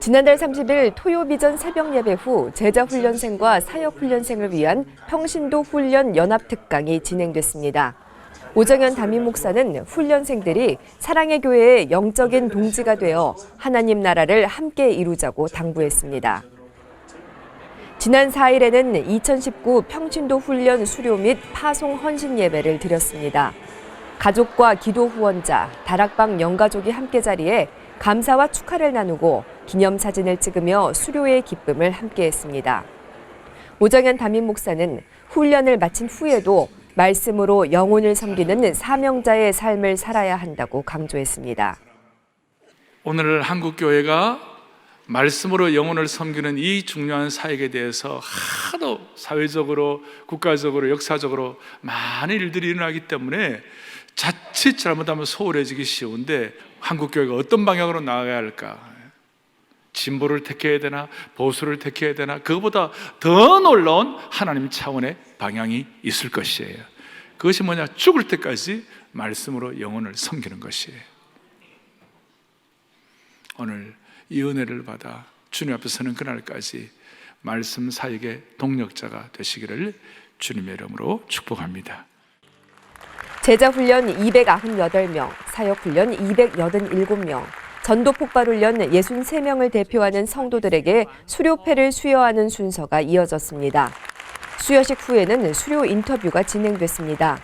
지난달 30일 토요비전 새벽 예배 후 제자 훈련생과 사역 훈련생을 위한 평신도 훈련 연합 특강이 진행됐습니다. 오정현 담임 목사는 훈련생들이 사랑의 교회의 영적인 동지가 되어 하나님 나라를 함께 이루자고 당부했습니다. 지난 4일에는 2019 평신도 훈련 수료 및 파송 헌신 예배를 드렸습니다. 가족과 기도 후원자, 다락방 영가족이 함께 자리에 감사와 축하를 나누고 기념 사진을 찍으며 수료의 기쁨을 함께했습니다. 오정현 담임 목사는 훈련을 마친 후에도 말씀으로 영혼을 섬기는 사명자의 삶을 살아야 한다고 강조했습니다. 오늘 한국 교회가 말씀으로 영혼을 섬기는 이 중요한 사역에 대해서 하도 사회적으로, 국가적으로, 역사적으로 많은 일들이 일어나기 때문에 자칫 잘못하면 소홀해지기 쉬운데 한국 교회가 어떤 방향으로 나아가야 할까? 진보를 택해야 되나 보수를 택해야 되나 그것보다 더 놀라운 하나님 차원의 방향이 있을 것이에요. 그것이 뭐냐? 죽을 때까지 말씀으로 영혼을 섬기는 것이에요. 오늘 이 은혜를 받아 주님 앞에 서는 그날까지 말씀 사역의 동력자가 되시기를 주님의 이름으로 축복합니다. 제자 훈련 298명, 사역훈련 287명, 전도 폭발훈련 63명을 대표하는 성도들에게 수료패를 수여하는 순서가 이어졌습니다. 수여식 후에는 수료 인터뷰가 진행됐습니다.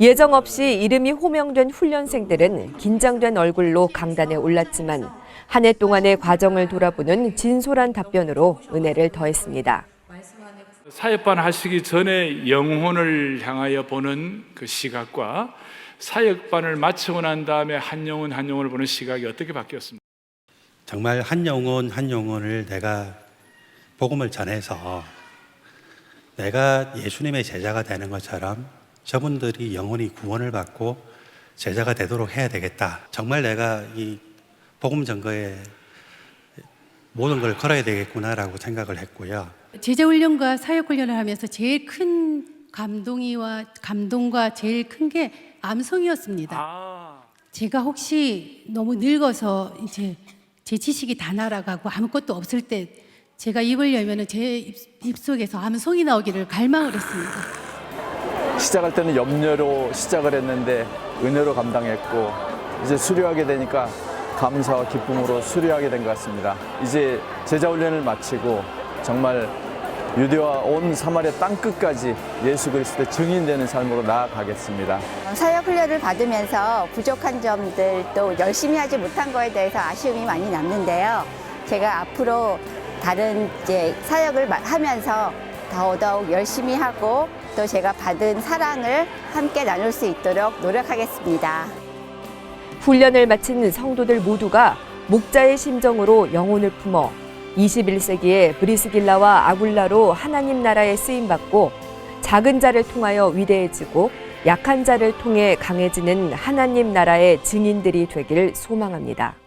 예정 없이 이름이 호명된 훈련생들은 긴장된 얼굴로 강단에 올랐지만 한 해 동안의 과정을 돌아보는 진솔한 답변으로 은혜를 더했습니다. 사역반 하시기 전에 영혼을 향하여 보는 그 시각과 사역반을 마치고 난 다음에 한 영혼 한 영혼을 보는 시각이 어떻게 바뀌었습니까? 정말 한 영혼 한 영혼을 내가 복음을 전해서 내가 예수님의 제자가 되는 것처럼 저분들이 영혼이 구원을 받고 제자가 되도록 해야 되겠다. 정말 내가 이 복음 전거에 모든 걸 걸어야 되겠구나라고 생각을 했고요. 제자 훈련과 사역 훈련을 하면서 제일 큰 감동이와 감동과 제일 큰 게 암송이었습니다. 아, 제가 혹시 너무 늙어서 이제 제 지식이 다 날아가고 아무것도 없을 때 제가 입을 열면은 제 입, 입속에서 암송이 나오기를 갈망을 했습니다. 시작할 때는 염려로 시작을 했는데 은혜로 감당했고 이제 수료하게 되니까 감사와 기쁨으로 수료하게 된 것 같습니다. 이제 제자 훈련을 마치고 정말 유대와 온 사마리아 땅 끝까지 예수 그리스도의 증인되는 삶으로 나아가겠습니다. 사역 훈련을 받으면서 부족한 점들 또 열심히 하지 못한 거에 대해서 아쉬움이 많이 남는데요. 제가 앞으로 다른 이제 사역을 마- 하면서 더더욱 열심히 하고 또 제가 받은 사랑을 함께 나눌 수 있도록 노력하겠습니다. 훈련을 마친 성도들 모두가 목자의 심정으로 영혼을 품어 21세기에 브리스길라와 아굴라로 하나님 나라에 쓰임 받고 작은 자를 통하여 위대해지고 약한 자를 통해 강해지는 하나님 나라의 증인들이 되길 소망합니다.